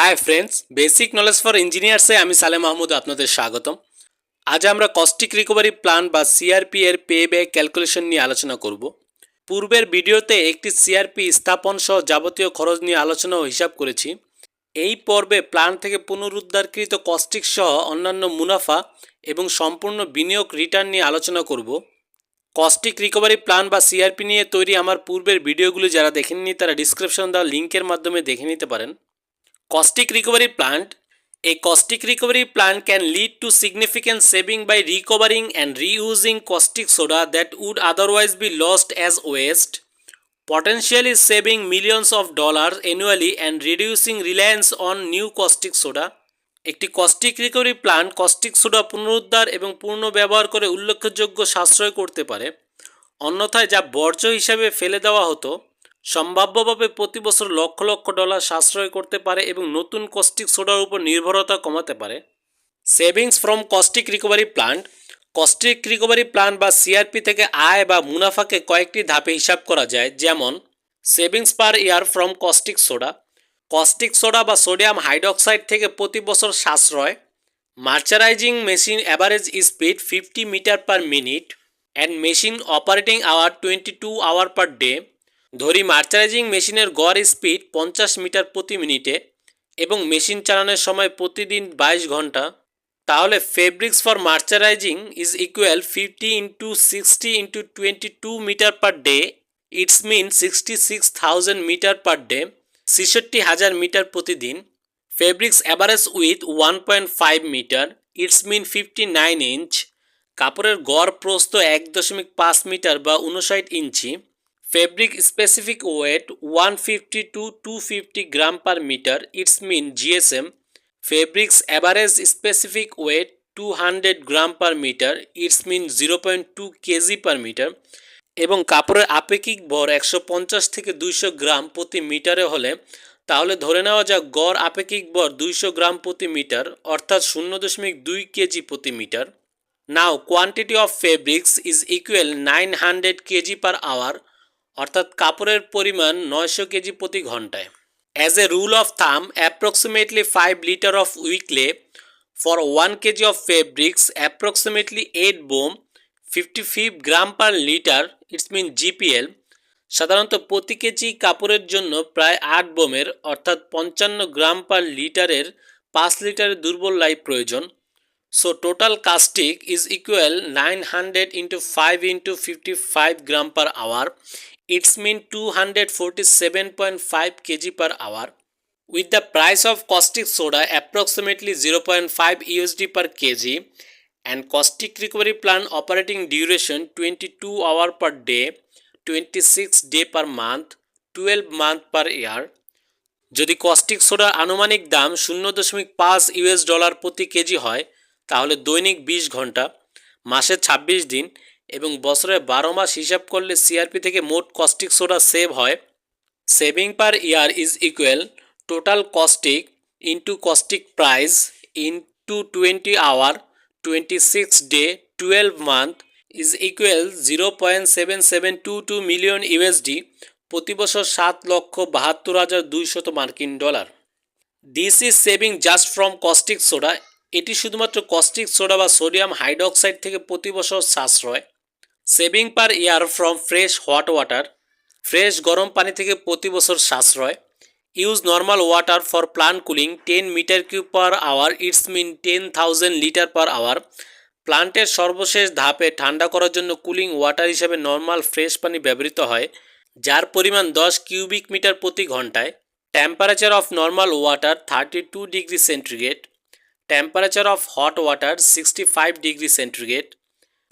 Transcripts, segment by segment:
Hi friends basic knowledge for ইঞ্জিনিয়ার্সে আমি সালে মাহমুদ আপনাদের স্বাগতম। আজ আমরা কস্টিক রিকভারি প্ল্যান বা সিআরপি এর পে ব্যাক ক্যালকুলেশন নিয়ে আলোচনা করব। পূর্বের ভিডিওতে একটি সিআরপি স্থাপন সহ যাবতীয় খরচ নিয়ে আলোচনা ও হিসাব করেছি। এই পর্বে প্ল্যান থেকে পুনরুদ্ধারকৃত কস্টিক সহ অন্যান্য মুনাফা এবং সম্পূর্ণ বিনিয়োগ রিটার্ন নিয়ে আলোচনা করব। কস্টিক রিকভারি প্ল্যান বা সিআরপি নিয়ে তৈরি আমার পূর্বের ভিডিওগুলি যারা দেখেননি, তারা ডিসক্রিপশন দেওয়া লিঙ্কের মাধ্যমে দেখে নিতে পারেন। Caustic recovery plant a caustic recovery plant can lead to significant saving by recovering and reusing caustic soda that would otherwise be lost as waste potentially saving millions of dollars annually and reducing reliance on new caustic soda একটি caustic recovery plant caustic soda পুনরুদ্ধার এবং পূর্ণ ব্যবহার করে উল্লেখযোগ্য সাশ্রয় করতে পারে অন্যথায় যা বর্জ্য হিসাবে ফেলে দেওয়া হতো সম্ভাব্যভাবে প্রতি বছর লক্ষ লক্ষ ডলার সাশ্রয় করতে পারে এবং নতুন কস্টিক সোডার উপর নির্ভরতা কমাতে পারে। Savings from caustic recovery plant. Caustic recovery plant বা সিআরপি থেকে আয় বা মুনাফাকে কয়েকটি ধাপে হিসাব করা যায়, যেমন savings per year from caustic soda. Caustic soda বা সোডিয়াম হাইড্রক্সাইড থেকে প্রতি বছর সাশ্রয়। Mercerising machine average speed fifty metre per minute. And machine operating hour twenty two hour per day. ধরি মার্চারাইজিং মেশিনের গড় স্পিড পঞ্চাশ মিটার প্রতি মিনিটে এবং মেশিন চালানোর সময় প্রতিদিন বাইশ ঘণ্টা, তাহলে fabrics for mercerising is equal fifty into sixty into twenty two metre per day. It's mean sixty six thousand metre per day, ছেষট্টি হাজার মিটার প্রতিদিন। Fabrics average with one point five metre, it's mean fifty nine inch. কাপড়ের গড় প্রস্থ এক দশমিক পাঁচ metre বা উনষাট ইঞ্চি। Fabric specific weight one fifty two two fifty gram per metre it's mean GSM fabrics average specific weight two hundred gram per metre it's mean zero point two KG per metre এবং কাপড়ের আপেক্ষিক ভর একশো পঞ্চাশ থেকে দুইশো গ্রাম প্রতি মিটারে হলে, তাহলে ধরে নেওয়া যাক গড় আপেক্ষিক ভর দুইশো গ্রাম প্রতি মিটার অর্থাৎ শূন্য দশমিক দুই কেজি প্রতি metre now quantity of fabrics is equal nine hundred KG per hour অর্থাৎ কাপড়ের পরিমাণ নয়শো কেজি প্রতি ঘন্টায়। As a rule of thumb approximately five litre of weak lye for one KG of fabrics approximately eight Baume fifty five gram per litre it's mean GPL সাধারণত প্রতি KG কাপড়ের জন্য প্রায় আট বোমের, অর্থাৎ পঞ্চান্ন গ্রাম পার লিটারের পাঁচ লিটারের দুর্বল লাইফ প্রয়োজন। So total caustic is equal nine hundred into five into fifty five gram per hour it's mean 247.5 kg per hour with the price of caustic soda approximately 0.5 usd per kg and caustic recovery plant operating duration 22 hour per day 26 day per month 12 month per year যদি caustic সোডার আনুমানিক দাম শূন্য দশমিক পাঁচ US dollar প্রতি KG হয় তাহলে দৈনিক বিশ ঘণ্টা মাসে ছাব্বিশ দিন এবং বছরে বারো মাস হিসাব করলে সিআরপি থেকে মোট কস্টিক সোডা সেভ হয়। Saving per year is equal total caustic into caustic price into twenty hour twenty six day twelve month is equal zero point seven seven two two million USD প্রতি বছর সাত লক্ষ বাহাত্তর হাজার দুইশত মার্কিন dollar. This is saving just from caustic soda এটি শুধুমাত্র কস্টিক সোডা বা সোডিয়াম হাইড্রক্সাইড থেকে প্রতি বছর সাশ্রয়। Saving per year from fresh hot water, fresh গরম পানি থেকে প্রতি বছর সাশ্রয়, use normal water for plant cooling ten metre cube per hour, it's mean ten thousand litre per hour. প্লান্টের সর্বশেষ ধাপে ঠান্ডা করার জন্য কুলিং ওয়াটার হিসেবে নর্মাল ফ্রেশ পানি ব্যবহৃত হয়, যার পরিমাণ দশ কিউবিক মিটার প্রতি ঘন্টায়। Temperature of normal water thirty two degree centigrade, temperature of hot water sixty five degree centigrade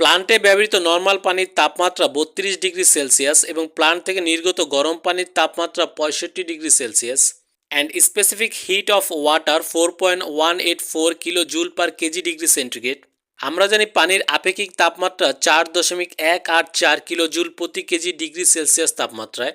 প্লান্টে ব্যবহৃত নর্মাল পানির তাপমাত্রা বত্রিশ ডিগ্রি সেলসিয়াস এবং প্লান্ট থেকে নির্গত গরম পানির তাপমাত্রা পঁয়ষট্টি degree Celsius. And specific heat of water four point one eight four kilo joule per KG degree centigrade. আমরা জানি পানির আপেক্ষিক তাপমাত্রা চার দশমিক এক আট চার কিলো জুল প্রতি কেজি ডিগ্রি সেলসিয়াস তাপমাত্রায়।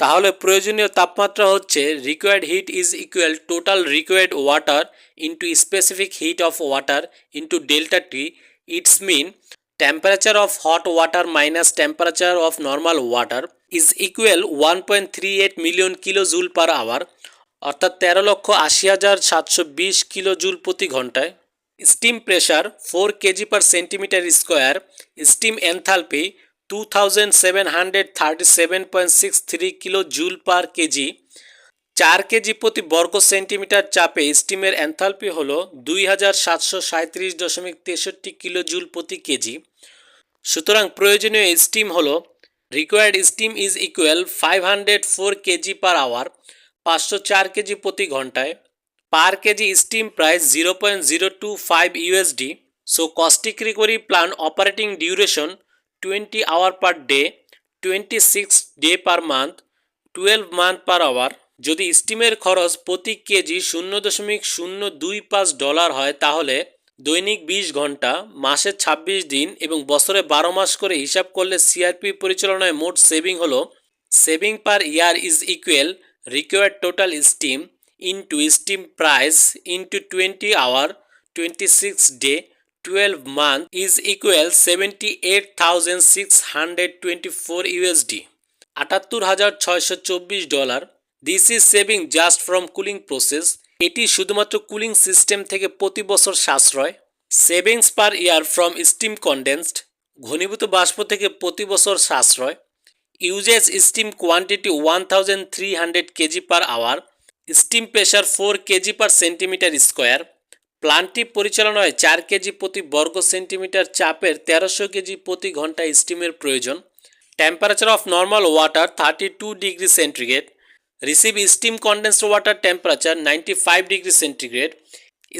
তাহলে প্রয়োজনীয় তাপমাত্রা হচ্ছে required heat is equal total required water into specific heat of water into delta T it's mean temperature of hot water minus temperature of normal water is equal 1.38 million kilojoule per hour, অর্থাৎ তেরো লক্ষ আশি হাজার সাতশো বিশ kilo joule প্রতি ঘন্টায়। Steam pressure four KG per centimetre square steam enthalpy two thousand seven hundred thirty seven point six three kilo joule per KG চার কেজি প্রতি বর্গ সেন্টিমিটার চাপে স্টিমের অ্যান্থালপি হল দুই হাজার সাতশো সাঁত্রিশ দশমিক তেষট্টি কিলো জুল প্রতি কেজি। সুতরাং প্রয়োজনীয় স্টিম হল required steam is equal five hundred four KG per hour পাঁচশো চার কেজি প্রতি ঘন্টায়। Per KG steam price zero point zero two five USD so caustic recovery plan operating duration twenty hour per day twenty six day per month twelve month per hour যদি স্টিমের খরচ প্রতি KG শূন্য দশমিক শূন্য দুই পাঁচ ডলার হয়, তাহলে দৈনিক বিশ ঘণ্টা, মাসে ২৬ দিন এবং বছরে বারো মাস করে হিসাব করলে সিআরপি পরিচালনায় মোট সেভিং হলো saving per year is equal required total steam into steam price into twenty hour twenty six day twelve month is equal seventy eight thousand six hundred twenty four USD আটাত্তর হাজার ছয়শো চব্বিশ dollar this is saving just from cooling process এটি শুধুমাত্র cooling system থেকে প্রতি বছর সাশ্রয়। Savings per year from steam condensed ঘনীভূত বাষ্প থেকে প্রতি বছর সাশ্রয়। Uses steam quantity one thousand three hundred KG per hour steam pressure four KG per centimetre square প্লান্টটি পরিচালনায় চার কেজি প্রতি বর্গ সেন্টিমিটার চাপের তেরোশো কেজি প্রতি ঘণ্টা স্টিমের প্রয়োজন। Temperature of normal water thirty two degree centigrade receive steam condensed water temperature ninety five degree centigrade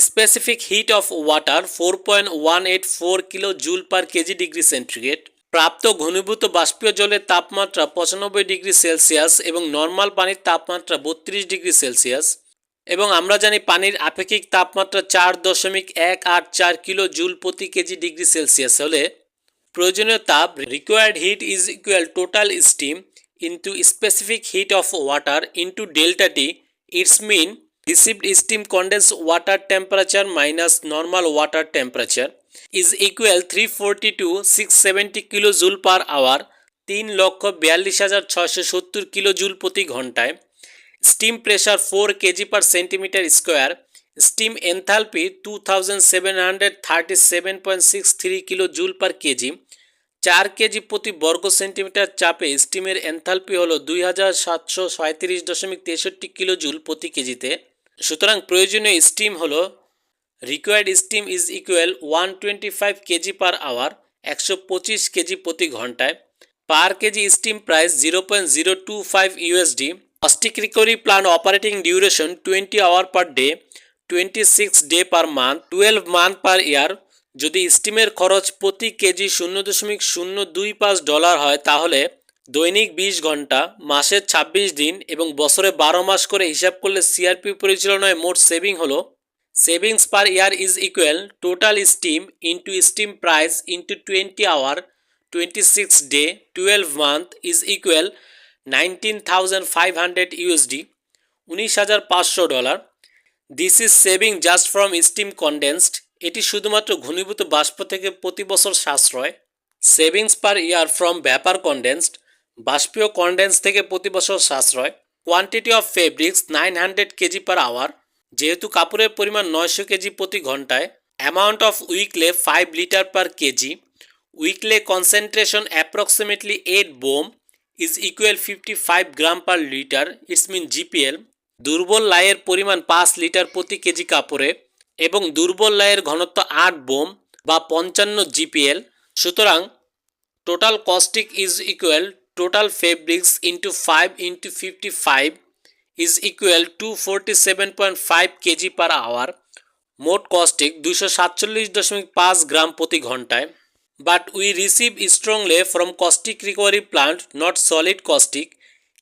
specific heat of water four point one eight four kilo joule per kg degree centigrade প্রাপ্ত ঘনীভূত বাষ্পীয় জলের তাপমাত্রা পঁচানব্বই degree Celsius এবং normal পানির তাপমাত্রা বত্রিশ degree Celsius এবং আমরা জানি পানির আপেক্ষিক তাপমাত্রা চার দশমিক এক আট চার কিলো জুল প্রতি কেজি ডিগ্রি সেলসিয়াস হলে প্রয়োজনীয় তাপ required heat is equal total steam into specific heat of water into delta T it's mean received steam condense water temperature minus normal water temperature is equal three forty two six seventy kilo joule per hour তিন লক্ষ বিয়াল্লিশ হাজার ছয়শো সত্তর kilo joule প্রতি ঘন্টায়। Steam pressure four kg per centimetre square steam enthalpy two thousand seven hundred thirty seven point six three kilo joule per kg চার KG প্রতি বর্গ সেন্টিমিটার চাপে স্টিমের এনথালপি হলো দুই হাজার সাতশো সাঁত্রিশ দশমিক তেষট্টি কিলো জুল প্রতি কেজিতে। সুতরাং প্রয়োজনীয় স্টিম হলো required steam is equal one twenty five kg per hour একশো পঁচিশ কেজি প্রতি ঘন্টায়। Per kg steam price zero point zero two five USD caustic recovery plan operating duration twenty hour per day twenty six day per month twelve month per year যদি স্টিমের খরচ প্রতি KG শূন্য দশমিক শূন্য দুই পাঁচ ডলার হয়, তাহলে দৈনিক বিশ ঘণ্টা মাসে ২৬ দিন এবং বছরে বারো মাস করে হিসাব করলে সিআরপি পরিচালনায় মোট সেভিং হলো, savings per year is equal total steam into steam price into twenty hour, twenty six day, twelve month is equal nineteen thousand five hundred USD, উনিশ হাজার পাঁচশো dollar. This is saving just from steam condensed. এটি শুধুমাত্র ঘনীভূত বাষ্প থেকে প্রতি বছর সাশ্রয়। Savings per year from vapour condensed বাষ্পীয় condense থেকে প্রতি বছর সাশ্রয়। Quantity of fabrics nine hundred kg per hour. যেহেতু কাপড়ের পরিমাণ নয়শো কেজি প্রতি ঘন্টায়, amount of weak lye five litre per kg. Weak lye concentration approximately eight Baume is equal fifty five gram per litre, it's mean GPL. দুর্বল লাইয়ের পরিমাণ পাঁচ লিটার প্রতি কেজি কাপড়ে। এবং দুর্বল লাইয়ের ঘনত্ব আট বোম বা পঞ্চান্ন জিপিএল। সুতরাং total caustic is equal total fabrics into five into fifty five is equal two forty seven point five kg per hour মোট কস্টিক দুশো সাতচল্লিশ দশমিক পাঁচ গ্রাম প্রতি ঘন্টায়। But we receive strong lye from caustic recovery plant not solid caustic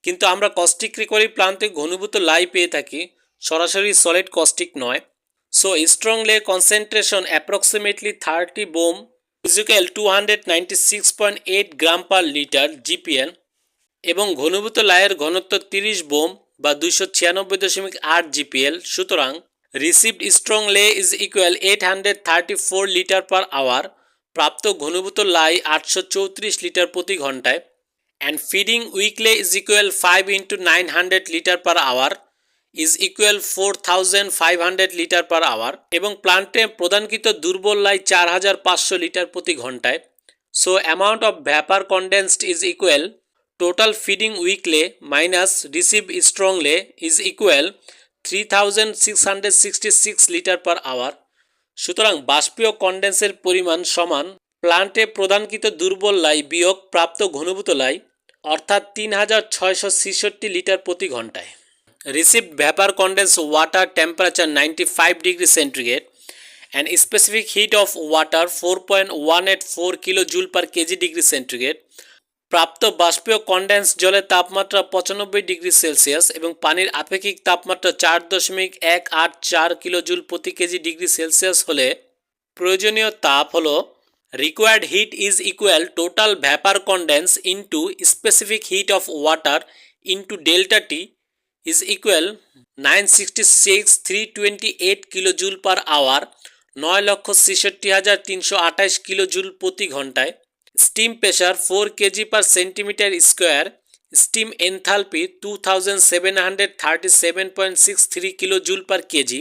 কিন্তু আমরা caustic recovery প্লান্টে ঘনীভূত লাই পেয়ে থাকি, সরাসরি সলিড কস্টিক নয়। Approximately thirty Baume is equal two hundred ninety six point eight gram per litre GPL এবং ঘনীভূত লায়ের ঘনত্ব তিরিশ বোম বা দুইশো ছিয়ানব্বই দশমিক আট জিপিএল সুতরাং received strong lye is equal eight hundred thirty four litre per hour প্রাপ্ত ঘনীভূত লাই আটশো চৌত্রিশ লিটার প্রতি ঘন্টায় and feeding weak lye is equal five into nine hundred litre per hour is equal four thousand five hundred litre per hour এবং প্লান্টে প্রদানকৃত দুর্বল লাই চার হাজার পাঁচশো লিটার প্রতি ঘন্টায়। So amount of vapour condensed is equal total feeding weak lye minus receive strong lye is equal three thousand six hundred sixty six litre per hour সুতরাং, বাষ্পীয় কন্ডেন্সের পরিমাণ সমান প্লান্টে প্রদানকৃত দুর্বল লাই বিয়োগ প্রাপ্ত ঘনীভূত লাই, অর্থাৎ তিন হাজার ছয়শো ছেষট্টি লিটার প্রতি ঘন্টায়। Received vapour condense water temperature ninety five degree centigrade and specific heat of water four point one eight four kilo joule per kg degree centigrade প্রাপ্ত বাষ্পীয় কন্ডেন্স জলের তাপমাত্রা পঁচানব্বই ডিগ্রি সেলসিয়াস এবং পানির আপেক্ষিক তাপমাত্রা চার দশমিক এক আট চার কিলো জুল প্রতি কেজি ডিগ্রি সেলসিয়াস হলে প্রয়োজনীয় তাপ হলো required heat is equal total vapour condense into specific heat of water into delta T is equal nine sixty six three twenty eight kilo joule per hour নয় লক্ষ ছেষট্টি হাজার তিনশো আঠাশ কিলো জুল প্রতি ঘন্টায় steam pressure four kg per centimetre square steam enthalpy two thousand seven hundred thirty seven point six three kilo joule per kg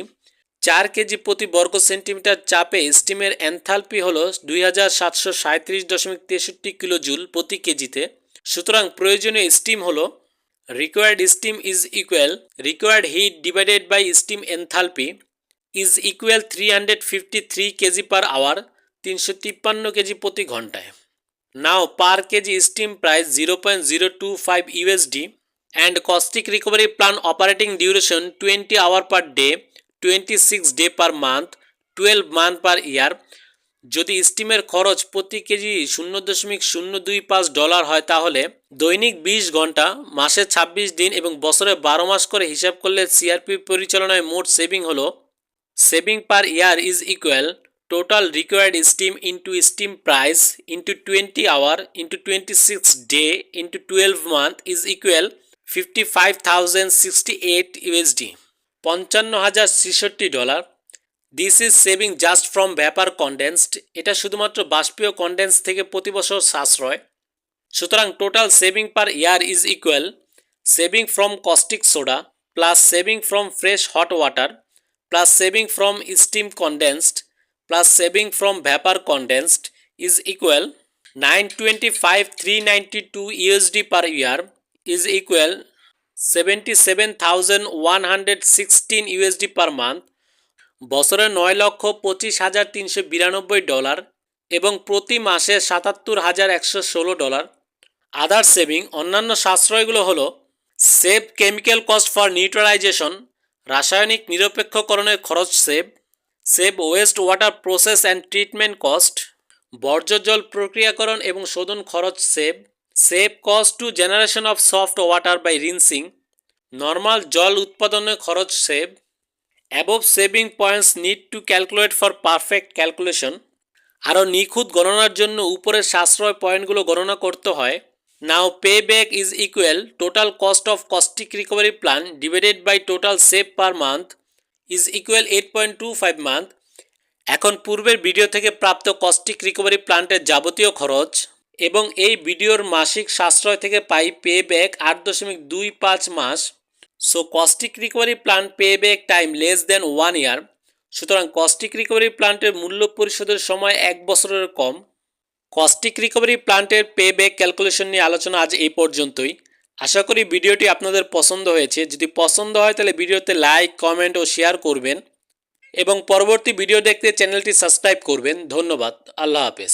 চার KG প্রতি বর্গ সেন্টিমিটার চাপে স্টিমের এনথালপি হল দুই হাজার সাতশো সাঁত্রিশ দশমিক তেষট্টি কিলো জুল প্রতি কেজিতে সুতরাং প্রয়োজনীয় স্টিম হল required heat divided by steam enthalpy is equal three hundred fifty three kg per hour তিনশো তিপ্পান্ন কেজি প্রতি ঘন্টায়। Now per kg steam price zero point zero two five USD and caustic recovery plan operating duration twenty hour per day twenty six day per month twelve month per year যদি স্টিমের খরচ প্রতি KG শূন্য দশমিক শূন্য দুই পাঁচ dollar হয় তাহলে দৈনিক বিশ ঘণ্টা, মাসে ছাব্বিশ দিন এবং বছরে বারো মাস করে হিসাব করলে সিআরপি পরিচালনায় মোট সেভিং হলো saving per year is equal total required steam into steam price into 20 hour into 26 day into 12 month is equal 55068 USD পঞ্চান্ন হাজার ছেষট্টি dollar. This is saving just from vapour condensed এটা শুধুমাত্র বাষ্পীয় কন্ডেন্স থেকে প্রতি বছর সাশ্রয়। সুতরাং total saving per year is equal saving from caustic soda plus saving from fresh hot water plus saving from steam condensed plus saving from vapour condensed is equal nine twenty five three saving two USD per year is 925,392 USD seven year is equal 77,116 USD per month বছরে নয় লক্ষ পঁচিশ হাজার তিনশো বিরানব্বই dollar এবং প্রতি মাসে সাতাত্তর হাজার একশো ষোলো ডলার। আদার সেভিং অন্যান্য সাশ্রয়গুলো হলো save chemical cost for neutralization রাসায়নিক নিরপেক্ষকরণের খরচ save save waste water process and treatment cost বর্জ্য জল প্রক্রিয়াকরণ এবং শোধন খরচ save save cost to generation of soft water by rinsing normal জল উৎপাদনের খরচ save above saving points need to calculate for perfect calculation আরও নিখুঁত গণনার জন্য উপরের সাশ্রয় পয়েন্টগুলো গণনা করতে হয়। Now pay back is equal total cost of caustic recovery plan divided by total save per month is equal eight point two five month এখন পূর্বের ভিডিও থেকে প্রাপ্ত কস্টিক রিকভারি প্ল্যান্টের যাবতীয় খরচ এবং এই ভিডিওর মাসিক সাশ্রয় থেকে পাই পে ব্যাক আট দশমিক দুই পাঁচ মাস। So caustic recovery plan pay back time less than one year সুতরাং কস্টিক রিকভারি প্ল্যান্টের মূল্য পরিশোধের সময় এক বছরের কম। কস্টিক রিকভারি প্ল্যান্টের পে ব্যাক ক্যালকুলেশন নিয়ে আলোচনা আজ এই পর্যন্তই। আশা করি ভিডিওটি আপনাদের পছন্দ হয়েছে। যদি পছন্দ হয়, তাহলে ভিডিওতে লাইক কমেন্ট ও শেয়ার করবেন। এবং পরবর্তী ভিডিও দেখতে চ্যানেলটি সাবস্ক্রাইব করবেন। ধন্যবাদ। আল্লাহ হাফেজ।